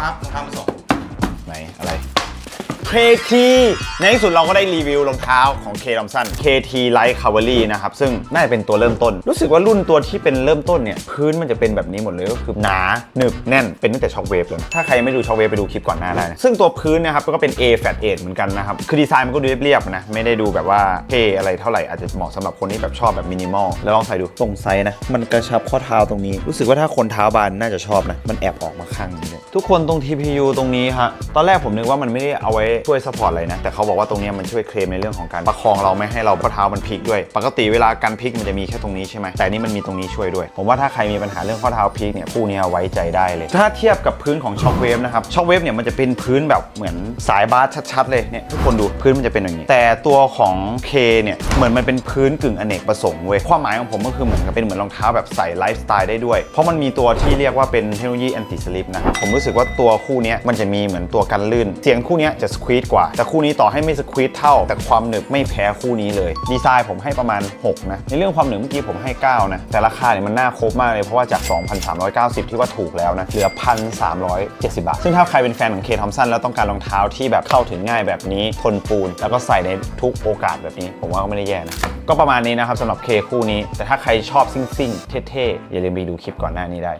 ฟ้ารองทาสอง KT ในที่สุดเราก็ได้รีวิวรองเท้าของ K ลอมสัน KT Light Cavalry นะครับ ซึ่งน่าจะเป็นตัวเริ่มต้น รู้สึกว่ารุ่นตัวที่เป็นเริ่มต้นเนี่ย พื้นมันจะเป็นแบบนี้หมดเลยก็คือหนาหนึบแน่นเป็นตั้งแต่ช็อคเวฟเลยถ้าใครยังไม่ดูช็อคเวฟไปดูคลิปก่อนหน้าได้ซึ่งตัวพื้นนะครับก็เป็น A Fat 8เหมือนกันนะครับคือดีไซน์มันก็ดูเรียบๆนะไม่ได้ดูแบบว่าเท่อะไรเท่าไหร่อาจจะเหมาะสำหรับคนที่แบบชอบแบบมินิมอลแล้วลองใส่ดูตรงไซส์นะมันกระชับข้อเท้าตรงนี้ รู้สึกว่าถ้าคนเท้าบานน่าจะชอบนะมันแอบออกมาข้างนี้ทุกคนตรง TPU ตรงนี้ฮะตอนแรกผมนึกว่ามันไม่ได้เอาไว้ช่วยซัพพอร์ตอะไรนะ แต่เขาบอกว่าตรงนี้มันช่วยเคลมในเรื่องของการประคองเราไม่ให้เราข้อเท้ามันพลิกด้วย ปกติเวลาการพลิกมันจะมีแค่ตรงนี้ใช่ไหมแต่นี่มันมีตรงนี้ช่วยด้วย ผมว่าถ้าใครมีปัญหาเรื่องข้อเท้าพลิกเนี่ยคู่นี้ไว้ใจได้เลย ถ้าเทียบกับพื้นของช็อคเวฟนะครับช็อคเวฟเนี่ยมันจะเป็นพื้นแบบเหมือนสายบาสชัดๆเลยเนี่ยทุกคนดูพื้นมันจะเป็นอย่างนี้ แต่ตัวของ K เนี่ยเหมือนมันเป็นพื้นกึ่งอเนกประสงค์เว้ยความหมายของผมก็คือเหมือนกับเป็นเหมือนรองเท้าแบบใส่ไลฟ์สไตล์ได้ด้วย เพราะมันมีตัวที่เรียกว่าเป็นเทคโนโลยี anti slip นะครับผมรู้สึกว่าตัวคู่นี้มันจะมีเหมือนตัวกันลื่นเสียงคู่นี้จะสควีตกว่า แต่คู่นี้ต่อให้ไม่สควีตเท่า แต่ความหนึบไม่แพ้คู่นี้เลย ดีไซน์ผมให้ประมาณ 6 นะ ในเรื่องความหนึบเมื่อกี้ผมให้ 9 นะ แต่ราคาเนี่ยมันน่าครบมากเลยเพราะว่าจาก 2,390 ที่ว่าถูกแล้วนะ เหลือ 1,370 บาท ซึ่งถ้าใครเป็นแฟนของเคทอมสันแล้วต้องการรองเท้าที่แบบเข้าถึงง่ายแบบนี้ทนปูน แล้วก็ใส่ในทุกโอกาสแบบนี้ ผมว่าก็ไม่ได้แย่นะก็ประมาณนี้นะครับสำหรับเคคู่นี้ แต่ถ้าใครชอบซิ่งๆเท่ๆอย่าลืมไปดูคลิปก่อนหน้านี้ได้